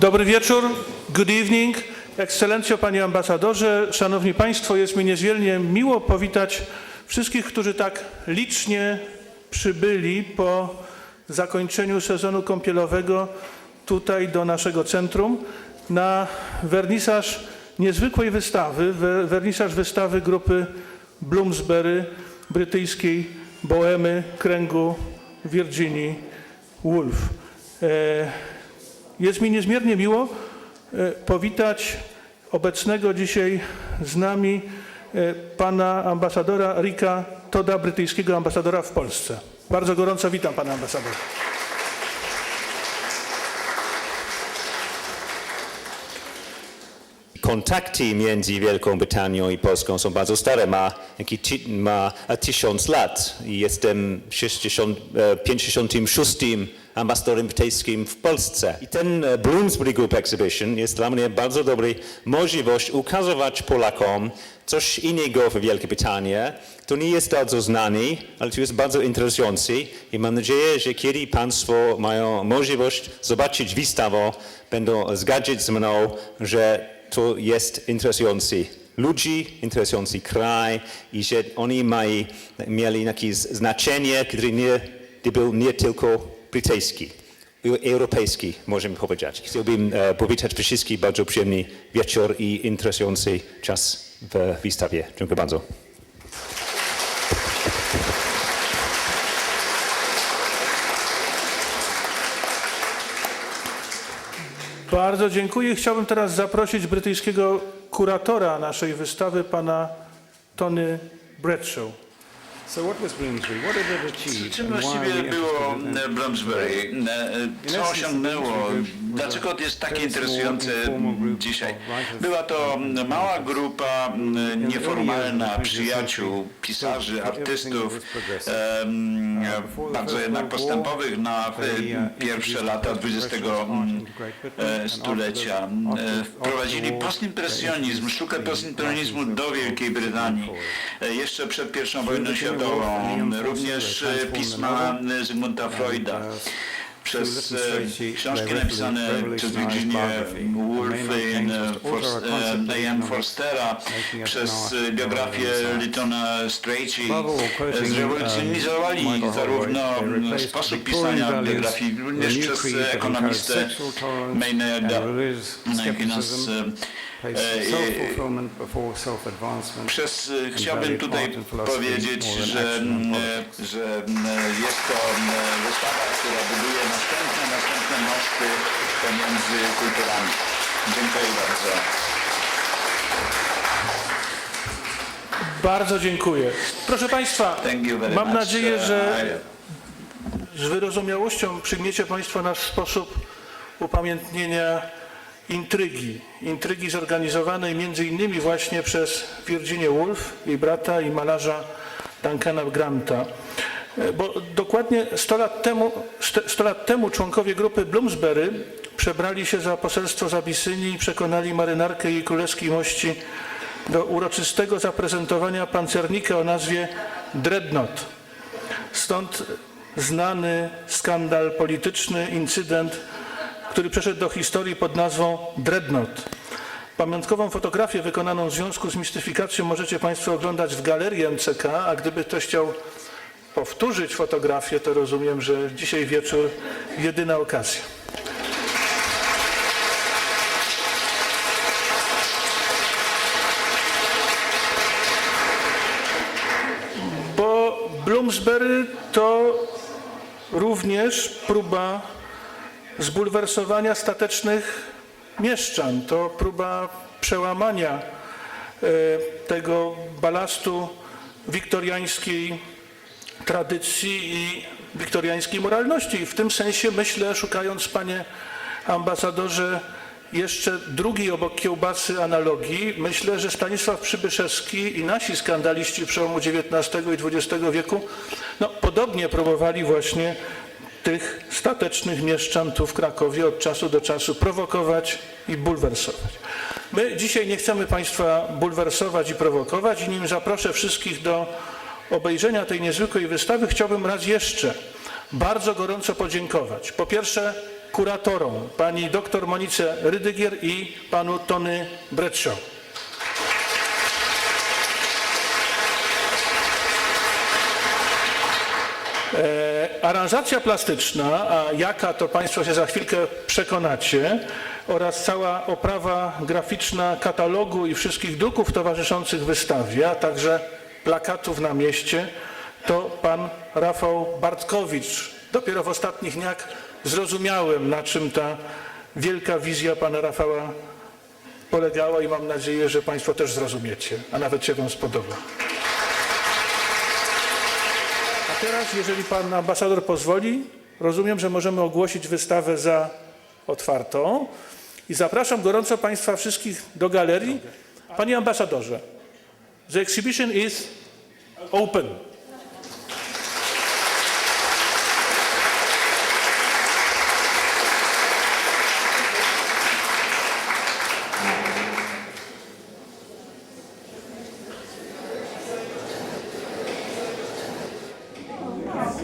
Dobry wieczór, good evening. Ekscelencjo, panie ambasadorze, szanowni państwo, jest mi niezmiernie miło powitać wszystkich, którzy tak licznie przybyli po zakończeniu sezonu kąpielowego tutaj do naszego centrum na wernisaż niezwykłej wystawy, we- wernisaż wystawy grupy Bloomsbury brytyjskiej Bohemy Kręgu Virginii Woolf. Jest mi niezmiernie miło e, powitać obecnego dzisiaj z nami e, pana ambasadora Rika Toda, brytyjskiego ambasadora w Polsce. Bardzo gorąco witam pana ambasadora. Kontakty między Wielką Brytanią i Polską są bardzo stare, ma, ma e, tysiąc lat. I Jestem 60, e, 56 ambasadorem brytyjskim w Polsce. I ten e, Bloomsbury Group Exhibition jest dla mnie bardzo dobry możliwość ukazywać Polakom coś innego w Wielkiej Brytanii. To nie jest bardzo znany, ale to jest bardzo interesujący i mam nadzieję, że kiedy Państwo mają możliwość zobaczyć wystawę, będą zgadzać z mną, że to jest interesujący ludzi, interesujący kraj i że oni mają, mieli jakieś znaczenie, które nie, był nie tylko brytyjski, europejski, możemy powiedzieć. Chciałbym e, powitać wszystkich bardzo przyjemny wieczór i interesujący czas w wystawie. Dziękuję bardzo. Bardzo dziękuję. Chciałbym teraz zaprosić brytyjskiego kuratora naszej wystawy, pana Tony Bradshaw. So what was Bloomsbury? What did it achieve? Czym właściwie było e, Bloomsbury? E, Co osiągnęło? Dlaczego jest takie interesujące dzisiaj? Była to mała grupa nieformalna przyjaciół, pisarzy, artystów, em, bardzo jednak postępowych na e, pierwsze lata XX e, stulecia. E, Wprowadzili postimpresjonizm, sztukę postimpresjonizmu do Wielkiej Brytanii e, jeszcze przed I wojną światową. Również e, pisma e, Zygmunta Freuda przez e, książki napisane przez Virginia Woolf i e, e, A.M. Forstera, przez e, biografię Lytona Strachey e, zrewolucjonizowali zarówno sposób pisania biografii, również przez e, ekonomistę Maynarda e, self-advancement. Przez, e, chciałbym tutaj powiedzieć, że, e, że m, jest to wystawa, która buduje następne, następne mosty pomiędzy kulturami. Dziękuję bardzo. Bardzo dziękuję. Proszę państwa, mam nadzieję, że z wyrozumiałością przyjmiecie państwo nasz sposób upamiętnienia intrygi. Intrygi zorganizowanej między innymi właśnie przez Virginię Woolf, jej brata i malarza Duncana Granta. E, Bo dokładnie 100 lat temu, 100 lat temu członkowie grupy Bloomsbury przebrali się za poselstwo z i przekonali marynarkę jej królewskiej mości do uroczystego zaprezentowania pancernika o nazwie Dreadnought. Stąd znany skandal polityczny, incydent, który przeszedł do historii pod nazwą Dreadnought. Pamiątkową fotografię wykonaną w związku z mistyfikacją możecie Państwo oglądać w galerii MCK, a gdyby ktoś chciał powtórzyć fotografię, to rozumiem, że dzisiaj wieczór jedyna okazja. Bo Bloomsbury to również próba zbulwersowania statecznych mieszczan. To próba przełamania e, tego balastu wiktoriańskiej tradycji i wiktoriańskiej moralności. I w tym sensie myślę, szukając panie ambasadorze jeszcze drugiej obok kiełbasy analogii, myślę, że Stanisław Przybyszewski i nasi skandaliści przełomu XIX i XX wieku no, podobnie próbowali właśnie tych statecznych mieszczan tu w Krakowie od czasu do czasu prowokować i bulwersować. My dzisiaj nie chcemy Państwa bulwersować i prowokować i nim zaproszę wszystkich do obejrzenia tej niezwykłej wystawy, chciałbym raz jeszcze bardzo gorąco podziękować. Po pierwsze kuratorom, pani dr Monice Rydygier i panu Tony Bradshaw. Aranżacja plastyczna, a jaka to Państwo się za chwilkę przekonacie, oraz cała oprawa graficzna katalogu i wszystkich druków towarzyszących wystawie, a także plakatów na mieście, to pan Rafał Bartkowicz. Dopiero w ostatnich dniach zrozumiałem, na czym ta wielka wizja pana Rafała polegała i mam nadzieję, że Państwo też zrozumiecie, a nawet się Wam spodoba. Teraz, jeżeli pan ambasador pozwoli, rozumiem, że możemy ogłosić wystawę za otwartą i zapraszam gorąco państwa wszystkich do galerii. Panie ambasadorze, the exhibition is open.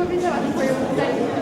foi bizarro, foi